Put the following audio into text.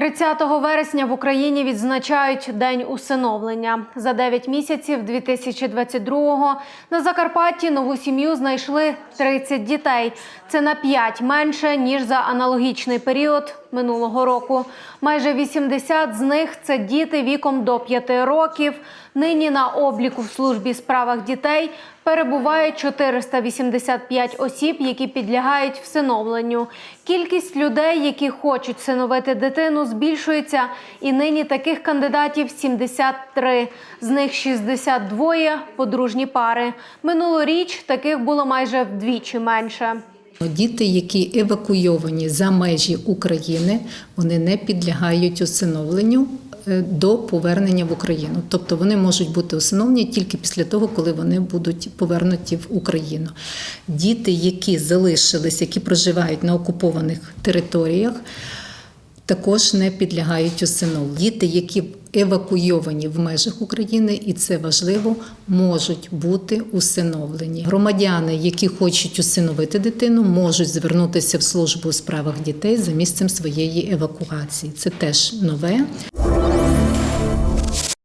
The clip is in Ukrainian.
30 вересня в Україні відзначають День усиновлення. За 9 місяців 2022-го на Закарпатті нову сім'ю знайшли 30 дітей. Це на 5 менше ніж за аналогічний період минулого року. Майже 80 з них це діти віком до 5 років. Нині на обліку в службі справах дітей перебуває 485 осіб, які підлягають всиновленню. Кількість людей, які хочуть всиновити дитину, збільшується, і нині таких кандидатів 73. З них 62 – подружні пари. Минулоріч таких було майже вдвічі менше. Діти, які евакуйовані за межі України, вони не підлягають усиновленню е, до повернення в Україну. Тобто вони можуть бути усиновлені тільки після того, коли вони будуть повернуті в Україну. Діти, які залишились, які проживають на окупованих територіях, також не підлягають усиновленню. Діти, які евакуйовані в межах України, і це важливо, можуть бути усиновлені. Громадяни, які хочуть усиновити дитину, можуть звернутися в службу у справах дітей за місцем своєї евакуації. Це теж нове.